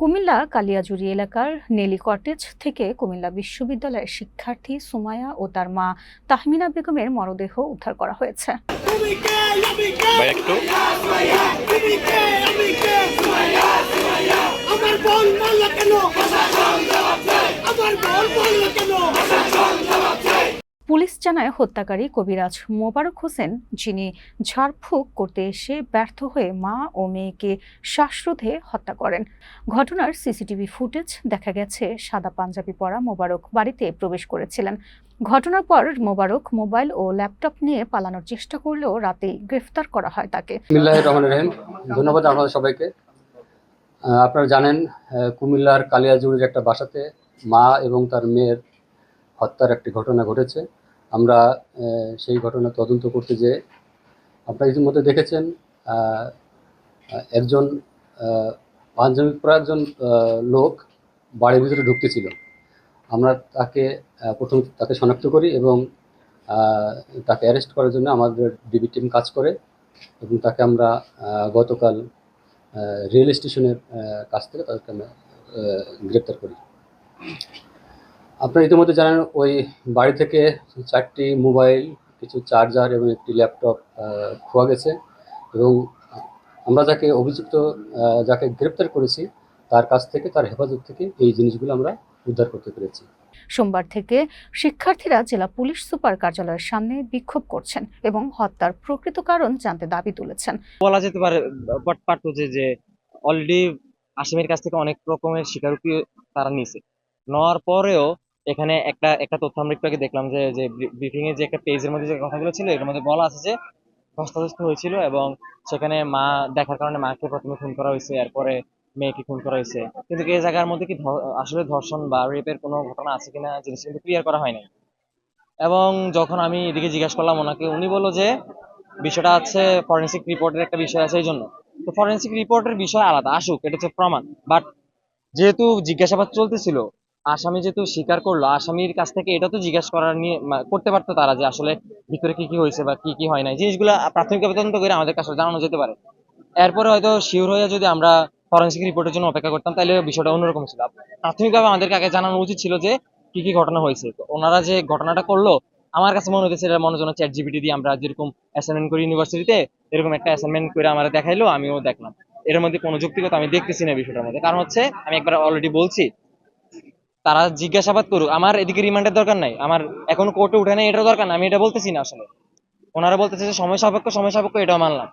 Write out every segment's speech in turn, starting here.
কুমিল্লা কালিয়াজুরি এলাকার নেলি কটেজ থেকে কুমিল্লা বিশ্ববিদ্যালয়ের শিক্ষার্থী সুমায়া ও তার মা তাহমিনা বেগমের মরদেহ উদ্ধার করা হয়েছে। আমার বল মারলো কেন পুলিশ জানায় হত্যাকারী কবিরাজ মোবারক হোসেন, যিনি ঝাড়ফুঁক করতে এসে ব্যর্থ হয়ে মা ও মেয়েকে শ্বাসরোধে হত্যা করেন। ঘটনার সিসিটিভি ফুটেজ দেখা গেছে, সাদা পাঞ্জাবি পরা মোবারক বাড়িতে প্রবেশ করেছিলেন। ঘটনার পর মোবারক মোবাইল ও ল্যাপটপ নিয়ে পালানোর চেষ্টা করলেও রাতেই গ্রেফতার করা হয় তাকে। ধন্যবাদ আপনাদের সবাইকে। আপনারা জানেন কুমিল্লার কালিয়াজুড়ির একটা বাসাতে মা এবং তার মেয়ের হত্যার একটি ঘটনা ঘটেছে। আমরা সেই ঘটনা তদন্ত করতে যেয়ে আপনারা ইতিমধ্যে দেখেছেন একজন পাঞ্জাবি একজন লোক বাড়ির ভিতরে ঢুকতেছিল। আমরা তাকে প্রথম তাকে শনাক্ত করি এবং তাকে অ্যারেস্ট করার জন্য আমাদের ডিবি টিম কাজ করে এবং তাকে আমরা গতকাল রেল স্টেশনের কাছ থেকে তাদেরকে আমরা গ্রেপ্তার করি। আপনারা ইতিমধ্যে জানেন ওই বাড়ি থেকে চারটি মোবাইল কিছু চার্জার এবং একটি ল্যাপটপ খোয়া গেছে এবং আমরা যাকে অভিযুক্ত যাকে গ্রেপ্তার করেছি তার কাছ থেকে তার হেফাজত থেকে এই জিনিসগুলো আমরা উদ্ধার করতে পেরেছি। সোমবার থেকে শিক্ষার্থীরা জেলা পুলিশ সুপার কার্যালয়ের সামনে বিক্ষোভ করছেন এবং হত্যার প্রকৃত কারণ জানতে দাবি তুলেছেন। বলা যেতে পারে পার- যে যে অলরেডি আসামির কাছ থেকে অনেক রকমের স্বীকারোক্তি তারা নিছে নেওয়ার পরেও এখানে একটা একটা তথ্য আমরা একটু আগে দেখলাম যে যে ব্রিফিং এ যে একটা পেজের মধ্যে যে কথাগুলো ছিল, এর মধ্যে বলা আছে যে, ধস্তাধস্ত হয়েছিল এবং সেখানে মা দেখার কারণে মাকে প্রথমে খুন করা হয়েছে, এরপরে মেয়েকে খুন করা হয়েছে। কিন্তু এই জায়গার মধ্যে কি আসলে ধর্ষণ বা রেপের কোনো ঘটনা আছে কিনা জিনিসটা কিন্তু ক্লিয়ার করা হয় নাই। এবং যখন আমি এদিকে জিজ্ঞাসা করলাম ওনাকে, উনি বলল যে, বিষয়টা হচ্ছে ফরেন্সিক রিপোর্টের একটা বিষয় আছে এই জন্য তো ফরেন্সিক রিপোর্টের বিষয় আলাদা, আসুক, এটা হচ্ছে প্রমাণ। বাট যেহেতু জিজ্ঞাসাবাদ চলতেছিল আসামি যেহেতু স্বীকার করল, আসামির কাছ থেকে এটা তো জিজ্ঞাসা করার নিয়ে করতে পারতো তারা যে আসলে ভিতরে কি কি হয়েছে বা কি কি হয় নাই। জিনিসগুলো প্রাথমিকভাবে তদন্ত করে আমাদের কাছে জানানো যেতে পারে। এরপরে হয়তো শিওর হয়ে যদি আমরা ফরেন্সিক রিপোর্টের জন্য অপেক্ষা করতাম, তাহলে বিষয়টা অন্যরকম ছিল। প্রাথমিকভাবে আমাদেরকে আগে জানানো উচিত ছিল যে কি কি ঘটনা হয়েছে। ওনারা যে ঘটনাটা করল, আমার কাছে মনে হচ্ছে এটা মনে হচ্ছে চ্যাট জিপিটি দিয়ে আমরা যেরকম অ্যাসাইনমেন্ট করি ইউনিভার্সিটিতে এরকম একটা অ্যাসাইনমেন্ট করে আমরা দেখাইলো, আমিও দেখলাম। এর মধ্যে কোনো যুক্তিগত আমি দেখতেছি না বিষয়টার মধ্যে। কারণ হচ্ছে, আমি একবার অলরেডি বলছি তারা জিজ্ঞাসাবাদ করুক। আমার এদিকে রিমান্ডের দরকার নাই। আমার এখন কোর্টে উঠে নেই এটার দরকার নাই। আমি এটা বলতেছি না আসলে। ওনারা বলতেছে যে, সময় সাপেক্ষ সময় সাপেক্ষ, এটাও মানলাম।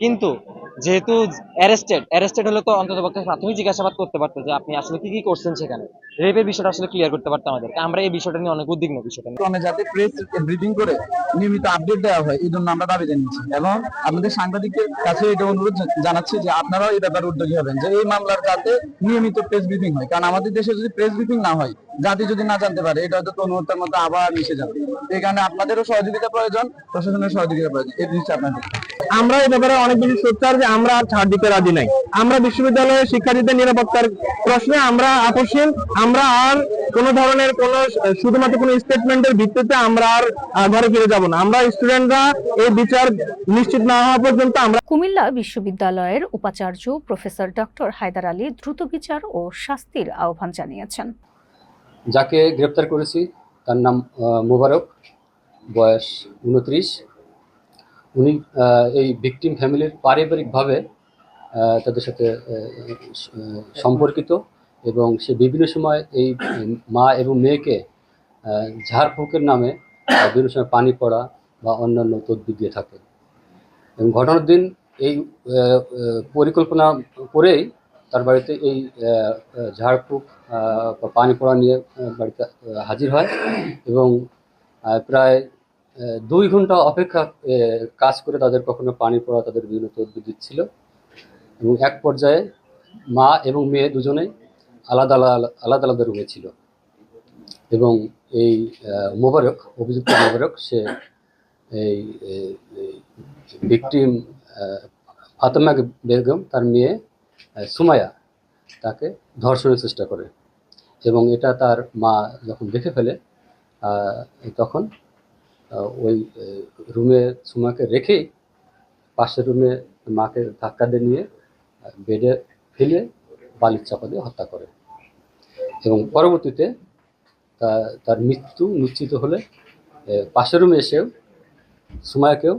কিন্তু যেহেতু অ্যারেস্টেড অ্যারেস্টেড হলে তো অন্তত পক্ষে প্রাথমিক জিজ্ঞাসাবাদ করতে পারতো যে আপনি আসলে কি কি করছেন সেখানে। রেপের বিষয়টা আসলে ক্লিয়ার করতে পারতো আমাদেরকে। আমরা এই বিষয়টা নিয়ে অনেক উদ্বিগ্ন বিষয়টা নিয়ে। যাতে প্রেস ব্রিফিং করে নিয়মিত আপডেট দেওয়া হয়, এই জন্য আমরা দাবি জানিয়েছি। এবং আমাদের সাংবাদিকের কাছে এটা অনুরোধ জানাচ্ছি যে আপনারাও এই ব্যাপারে উদ্যোগী হবেন যে এই মামলার যাতে নিয়মিত প্রেস ব্রিফিং হয়। কারণ আমাদের দেশে যদি প্রেস ব্রিফিং না হয় জাতি যদি না জানতে পারে এটা হয়তো মুহূর্তের মধ্যে আবার মিশে যাবে। এই কারণে আপনাদেরও সহযোগিতা প্রয়োজন প্রশাসনের সহযোগিতা প্রয়োজন এই জিনিসটা আপনাদের। আমরা এই ব্যাপারে অনেক বেশি সোচ্চার যে আমরা আর ছাড় দিতে রাজি নাই। আমরা বিশ্ববিদ্যালয়ের শিক্ষার্থীদের নিরাপত্তার প্রশ্নে আমরা আপোষহীন আমরা আর কোনো ধরনের কোন শুধুমাত্র কোনো স্টেটমেন্টের ভিত্তিতে আমরা আর ঘরে ফিরে যাব না। আমরা স্টুডেন্টরা এই বিচার নিশ্চিত না হওয়া পর্যন্ত আমরা কুমিল্লা বিশ্ববিদ্যালয়ের উপাচার্য প্রফেসর ডক্টর হায়দার আলী দ্রুত বিচার ও শাস্তির আহ্বান জানিয়েছেন। যাকে গ্রেপ্তার করেছি, তার নাম মোবারক, বয়স উনত্রিশ। উনি এই ভিকটিম ফ্যামিলির পারিবারিকভাবে তাদের সাথে সম্পর্কিত এবং সে বিভিন্ন সময় এই মা এবং মেয়েকে ঝাড়ফুঁকের নামে বিভিন্ন সময় পানি পড়া বা অন্যান্য তদবির দিয়ে থাকে। এবং ঘটনার দিন এই পরিকল্পনা করেই তার বাড়িতে এই ঝাড়ফুঁক বা পানি পড়া নিয়ে বাড়িতে হাজির হয় এবং প্রায় দুই ঘণ্টা অপেক্ষা কাজ করে তাদের কখনো পানি পড়া তাদের বিভিন্ন তদবির দিচ্ছিল এবং এক পর্যায়ে মা এবং মেয়ে দুজনেই আলাদা আলাদা আলাদা আলাদা রুমে ছিল এবং এই মোবারক, অভিযুক্ত মোবারক, সে এই ভিকটিম ফাতেমা বেগম, তার মেয়ে সুমায়া তাকে ধর্ষণের চেষ্টা করে। এবং এটা তার মা যখন দেখে ফেলে তখন ওই রুমে সুমাকে রেখেই পাশের রুমে মাকে ধাক্কা দিয়ে নিয়ে বেডে ফেলে বালির চাপা দিয়ে হত্যা করে। এবং পরবর্তীতে তার মৃত্যু নিশ্চিত হলে পাশের রুমে এসেও সুমায়াকেও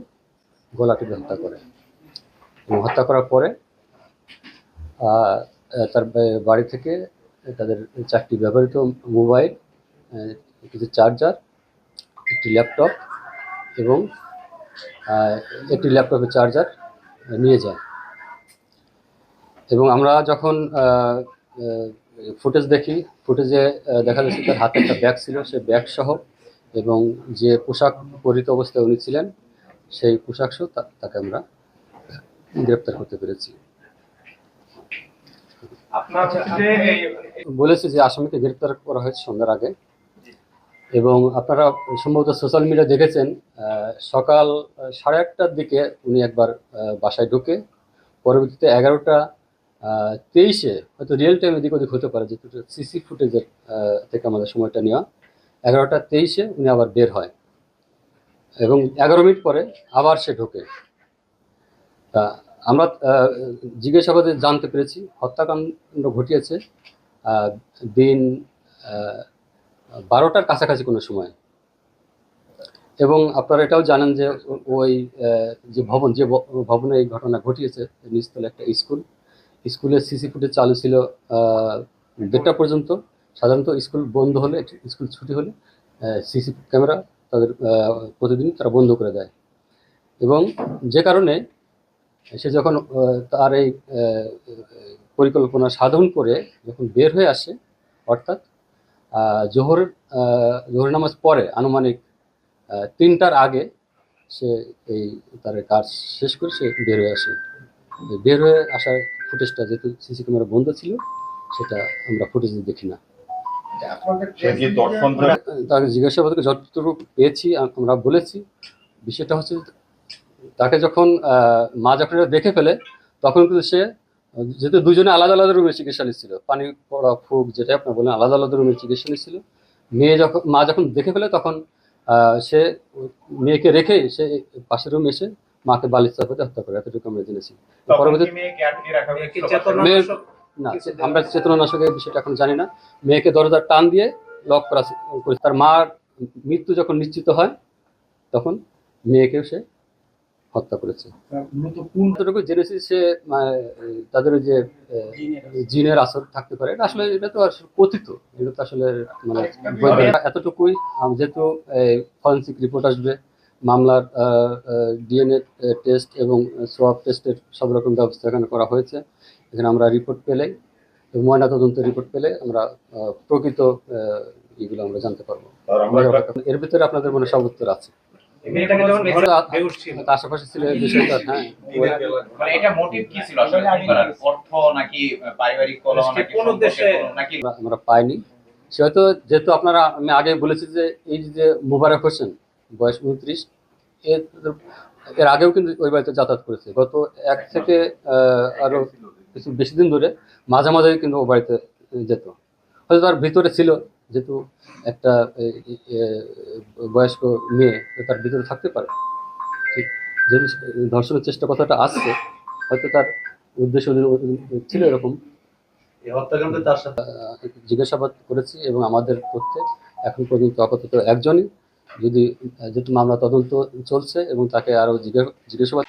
গলা টিপে হত্যা করে। এবং হত্যা করার পরে তার বাড়ি থেকে তাদের চারটি ব্যবহৃত মোবাইল কিছু চার্জার, একটি ল্যাপটপ এবং একটি ল্যাপটপের চার্জার নিয়ে যায়। এবং আমরা যখন ফুটেজ দেখি, ফুটেজে দেখা যাচ্ছে তার হাতে একটা ব্যাগ ছিল সেই ব্যাগ সহ এবং যে পোশাক পরিত অবস্থায় উনি ছিলেন, সেই পোশাক সহ তাকে আমরা গ্রেপ্তার করতে পেরেছি। বলেছে যে আসামিকে গ্রেপ্তার করা হয়েছে সন্ধ্যার আগে। এবং আপনারা সম্ভবত সোশ্যাল মিডিয়া দেখেছেন সকাল সাড়ে আটটার দিকে উনি একবার বাসায় ঢুকে পরবর্তীতে এগারোটা তেইশে হয়তো রিয়েল টাইম এদিক ওদিক হতে পারে যেহেতু সিসি ফুটেজের থেকে আমাদের সময়টা নেওয়া এগারোটা তেইশে উনি আবার বের হয়। এবং এগারো মিনিট পরে আবার সে ঢোকে। তা আমরা জিজ্ঞাসাবাদে জানতে পেরেছি, হত্যাকাণ্ড ঘটিয়েছে দিন বারোটার কাছাকাছি কোনো সময়। এবং আপনারা এটাও জানেন যে ওই যে ভবন, যে ভবনে এই ঘটনা ঘটিয়েছে নিচতলে একটা স্কুল। স্কুলের সিসি ফুটেজ চালু ছিল দেড়টা পর্যন্ত। সাধারণত স্কুল বন্ধ হলে স্কুল ছুটি হলে সিসি ক্যামেরা তাদের প্রতিদিন তারা বন্ধ করে দেয়। এবং যে কারণে সে যখন তার এই পরিকল্পনা সাধন করে যখন বের হয়ে আসে অর্থাৎ জোহর জোহর নামাজ পরে আনুমানিক তিনটার আগে সে এই তার কাজ শেষ করে সে বের হয়ে আসে। বের হয়ে আসার ফুটেজটা যেহেতু সিসি ক্যামেরা বন্ধ ছিল সেটা আমরা ফুটেজ দেখি না। তাকে জিজ্ঞাসাবাদকে যতটুকু পেয়েছি আমরা বলেছি। বিষয়টা হচ্ছে তাকে যখন আহ, মা যখন এটা দেখে ফেলে তখন কিন্তু সে যেহেতু দুজনে আলাদা আলাদা রুমে চিকিৎসা নিচ্ছিল পানি পড়া ফুক যেটা আপনি বলেন আলাদা আলাদা রুমে চিকিৎসা নিচ্ছিল মেয়ে যখন মা যখন দেখে ফেলে তখন আহ, সে মেয়েকে রেখে সে পাশের রুমে এসে মাকে বালিশ চাপাতে হত্যা করে এতটুকু আমরা জেনেছি। পরবর্তী মেয়ের না আমরা চেতনানাশকের বিষয়টা এখন জানি না। মেয়েকে দরজার টান দিয়ে লক করা তার মার মৃত্যু যখন নিশ্চিত হয় তখন মেয়েকেও সে হত্যা করেছে। যতটুকু জেনেছি সে তাদের ওই যে জিনের আসর থাকতে পারে। আসলে এটা তো আসলে কথিত। এটা তো আসলে মানে এতটুকুই। যেহেতু ফরেন্সিক রিপোর্ট আসবে মামলার ডিএনএ টেস্ট এবং সোয়াব টেস্টের সব রকম ব্যবস্থা এখানে করা হয়েছে। এখানে আমরা রিপোর্ট পেলে ময়নাতদন্তের রিপোর্ট পেলে আমরা প্রকৃত এগুলো আমরা জানতে পারব। আর আমরা একটা- এর ভিতরে আপনাদের মনে সব উত্তর আছে। হয়তো আশেপাশে ছিল বিষয়টা হ্যাঁ। মানে এটা মোটিভ কি ছিল আসলে? অর্থ নাকি পারিবারিক নাকি কোন উদ্দেশ্যে? নাকি আমরা আমরা পাইনি। সে হয়তো যেহেতু আপনারা আমি আগে বলেছি যে এই যে মুবারক হোসেন বয়স উনত্রিশ এর এর আগেও কিন্তু ওই বাড়িতে যাতায়াত করেছে। গত এক থেকে আহ, আরও কিছু বেশি দিন ধরে মাঝে মাঝে কিন্তু ও বাড়িতে যেত। হয়তো তার ভিতরে ছিল যেহেতু একটা বয়স্ক মেয়ে তার ভিতরে থাকতে পারে। ঠিক যেহেতু ধর্ষণের চেষ্টা কথাটা আসছে হয়তো তার উদ্দেশ্য ছিল এরকম। হত্যাকাণ্ডে তার সাথে জিজ্ঞাসাবাদ করেছি এবং আমাদের তথ্যে এখন পর্যন্ত আপাতত একজনই। যদি যেহেতু মামলা তদন্ত চলছে এবং তাকে আরও জিজ্ঞাসাবাদ